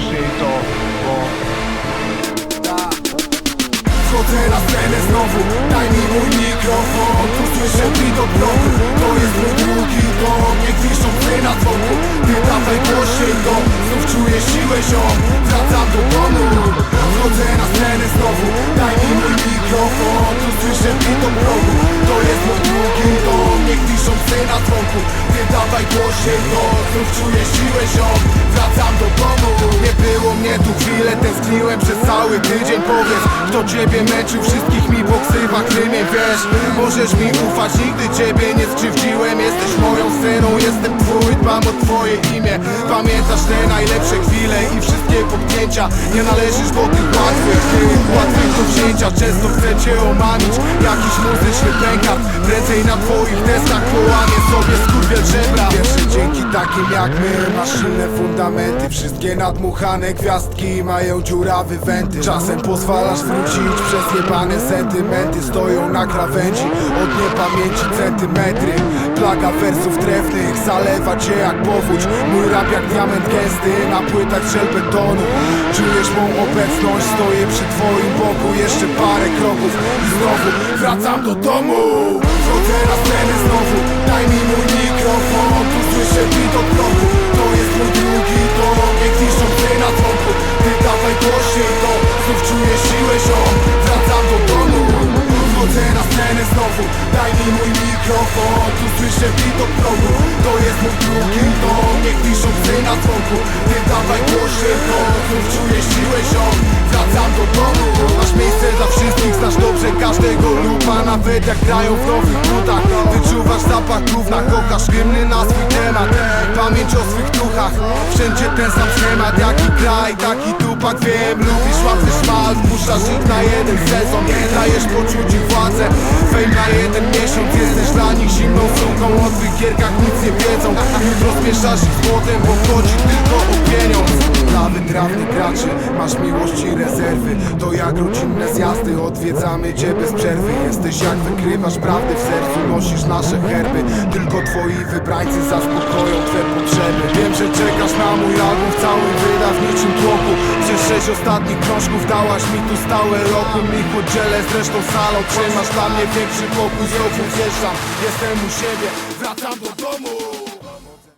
głośniej to, bo Wchodzę na scenę znowu, daj mi mój mikrofon. Tu słyszę beat od bloku, to jest mój drugi dom Niech wiszą psy na dzwonku, ty dawaj głośniej go. Znów czuję siłę ziom, wracam do domu. Wchodzę na scenę znowu, daj mi mój mikrofon. Tu słyszę beat od bloku, to jest mój drugi dom Niech wiszą psy na dzwonku, ty dawaj głośniej go. Znów czuję siłę ziom, tydzień Powiedz, kto ciebie męczył, wszystkich mi po ksywach rymie Wiesz, możesz mi ufać, nigdy ciebie nie skrzywdziłem Jesteś moją sceną, jestem twój, dbam o twoje imię Pamiętasz te najlepsze chwile i wszystkie potknięcia Nie należysz do tych łatwych, tych łatwych wzięcia Często chcę cię omamić, jakiś muzyczny pękat Prędzej na twoich testach połamię sobie skurwiel żebra. Pierwszy dzięki takim jak my. Masz silne fundamenty Wszystkie nadmuchane gwiazdki mają dziurawe wenty Czasem pozwalasz wrócić przez jebane sentymenty. Stoją na krawędzi od niepamięci centymetry. Plaga wersów trefnych zalewa cię jak powódź. Mój rap jak diament gęsty na płytach z betonu Czujesz mą obecność, stoję przy twoim boku. Jeszcze parę kroków i znowu wracam do domu. Wchodzę na scenę znowu, daj mi mój mikrofon. Tu słyszę od bloku, to jest mój drugi dom. Niech wiszą ty na dzwonku, ty dawaj głośniej to Znów czuję siłę ziom, wracam do domu. Wchodzę na scenę znowu, daj mi mój mikrofon. Tu słyszę od bloku, to jest mój drugi dom. Niech wiszą ty na dzwonku, ty dawaj głośniej to Znów czuję siłę ziom, wracam do domu każdego lupa Nawet jak grają w nowych butach. Wyczuwasz zapach gówna, kochasz hymny na swój temat. Pamięć o swych duchach, wszędzie ten sam schemat. Jaki kraj, taki tupak, wiem Lubisz łatwy szmal, wpuszczasz ich na jeden sezon Dajesz poczuć władzę, sumką, o gierkach nic nie wiedzą. Jutro ich z młotem, bo chodzi tylko o pieniądz. Dla wytrawnych graczy masz miłość i rezerwy. To jak rodzinne zjazdy, odwiedzamy cię bez przerwy. Jesteś jak wykrywasz prawdy w sercu, nosisz nasze herby. Tylko twoi wybrańcy zaspokoją twe mój album w całym wydawniczym tłoku. Przez sześć ostatnich krążków dałaś mi tu stałe roku. Mi podzielę z resztą salą. Trzymasz dla mnie większy pokój, znowu wjeżdżam. Jestem u siebie, wracam do domu